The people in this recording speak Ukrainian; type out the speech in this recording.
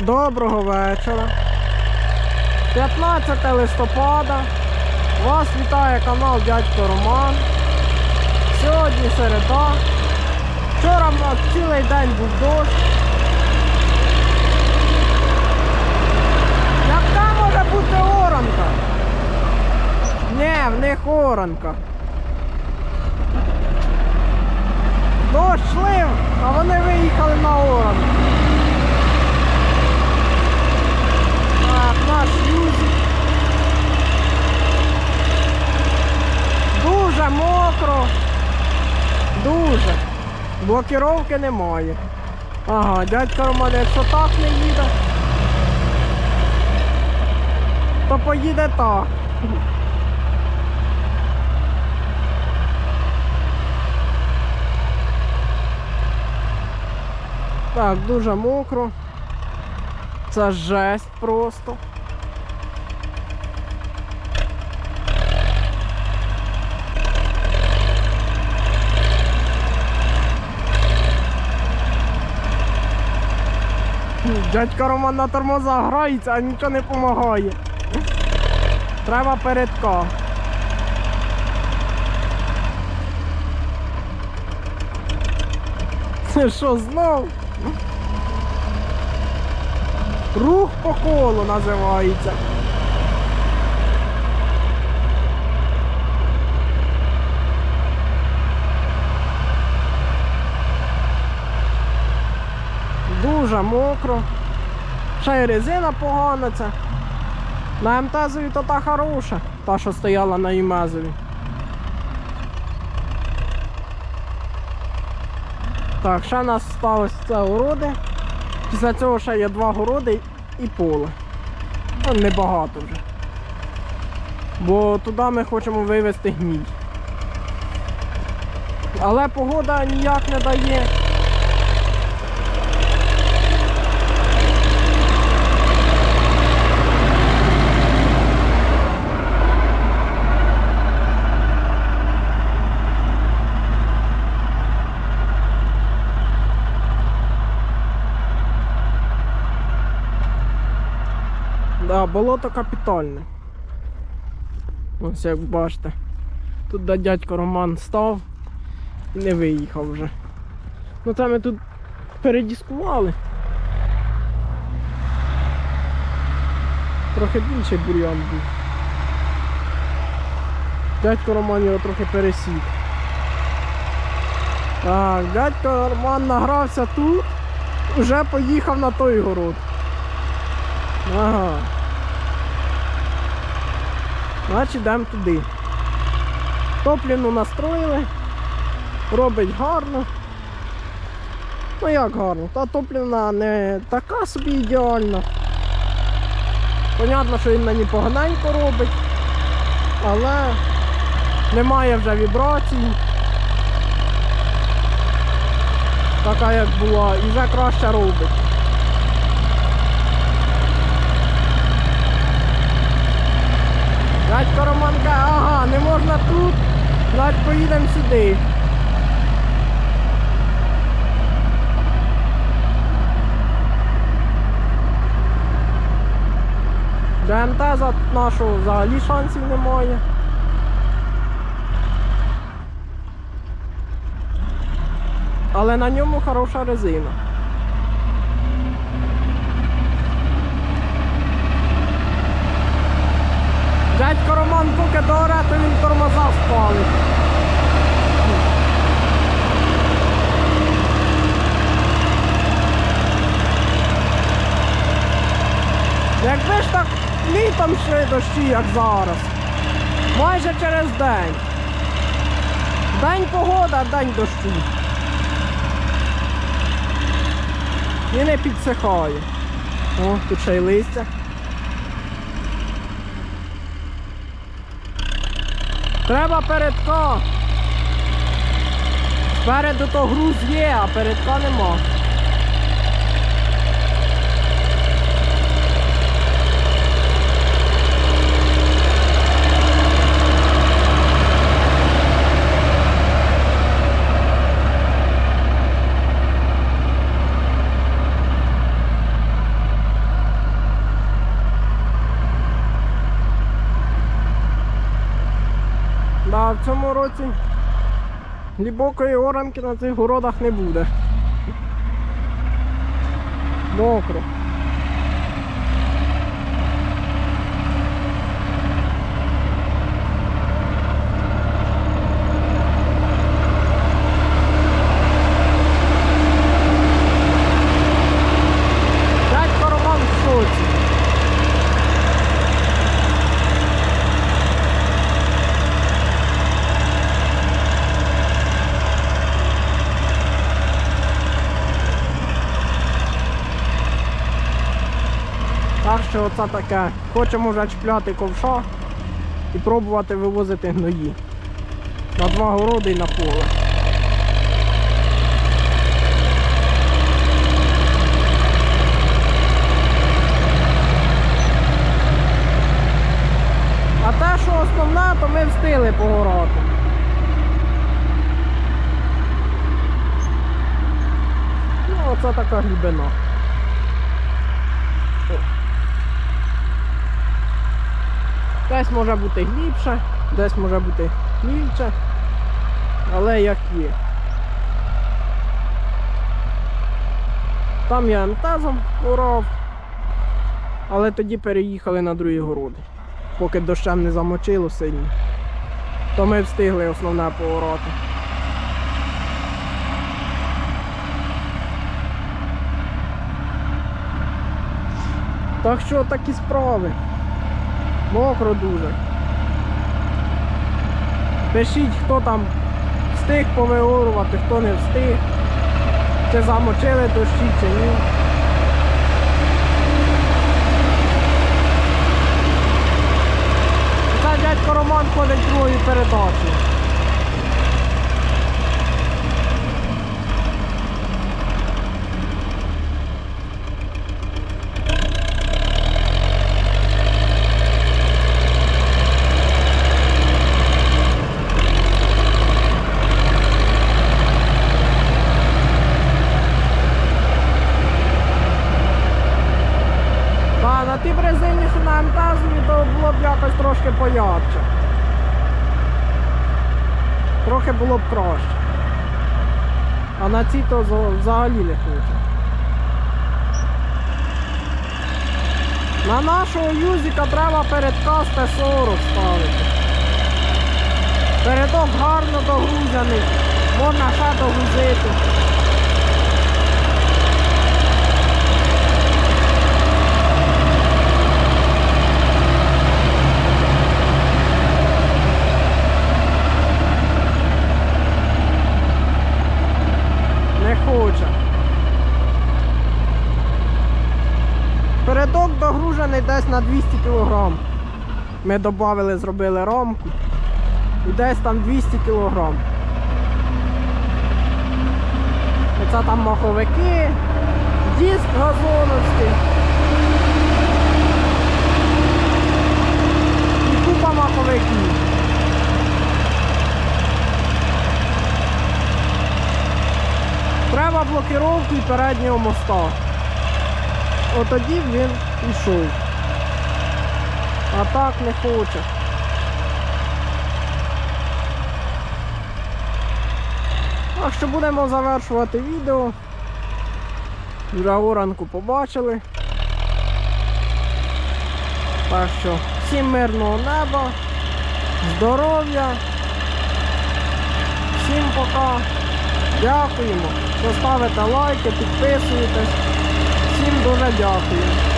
Доброго вечора. 15 листопада. Вас вітає канал Дядько Роман. Сьогодні середа. Вчора в нас цілий день був дощ. Яка може бути оранка? Ні, в них оранка. Дощ лив, а вони виїхали на оранку. Наш юзик. Дуже мокро. Дуже. Блокіровки немає. Ага, дядька Роман, якщо так не їде, то поїде так. Так, дуже мокро. Це жесть просто. Дядька Роман на тормоза грається, а нічого не допомагає. Треба передка. Це що знов? Рух по колу називається. Дуже мокро. Ще й резина погана ця. На МТЗові то та хороша, та що стояла на імезові. Так, ще нас сталося це городи. Після цього ще є два городи і поле. Ну, небагато вже. Бо туди ми хочемо вивезти гній. Але погода ніяк не дає. Да, болото капітальне. Ось як бачите. Тут де дядько Роман став і не виїхав вже. Ну це ми тут передіскували. Трохи більший бур'ян був. Дядько Роман його трохи пересік. Так, дядько Роман награвся тут, вже поїхав на той город. Ага. Значить йдемо туди. Топліну настроїли. Робить гарно. Ну як гарно? Та топліна не така собі ідеальна. Понятно, що він ній поганенько робить, але немає вже вібрацій. Така як була, і вже краще робить. Дядько Роман каже, ага, не можна тут, значить поїдемо сюди. ДМТ за нашого взагалі шансів немає. Але на ньому хороша резина. Дядько Роман поки доре, то він тормоза спалить. Якби ж так літом йшли дощі, як зараз. Майже через день. День погода, день дощу. І не підсихає. О, тут ще й листя. Треба передка. Спереду то груз є, а передка нема. А в цьому році глибокої оранки на цих городах не буде. Мокро. Дядько Роман в шоці. Так що оце таке. Хочемо вже чіпляти ковша і пробувати вивозити гної. На два городи і на поле. А те, що основне, то ми встигли погорати. Ну, оце така глибина. Десь може бути глибше, десь може бути мільче, але як є. Там я МТЗом урав, але тоді переїхали на другі городи поки дощем не замочило сильно. То ми встигли основне повороти. Так що такі справи. Мокро дуже. Пишіть, хто там встиг повиорувати, хто не встиг. Чи замочили дощі, чи ні. Це дядько Роман ходить другою передачею. Та, на тій резині, що на МТЗові, то було б якось трошки поярче. Трохи було б краще. А на цій то взагалі не хочу. На нашого юзика треба передказ Т-40 ставити. Передок гарно догрузяний, можна ще догрузити. Не хоче. Догружений десь на 200 кг. Ми додали, зробили ромку. І десь там 200 кг. Оце там маховики, диск газоновський. І купа маховиків. Треба блокировки переднього моста. Отоді він йшов. А так не хоче. Так що будемо завершувати відео. Вже оранку побачили. Так що всім мирного неба, здоров'я, всім пока. Дякуємо. Поставите лайки, підписуєтесь. Всім дуже дякую.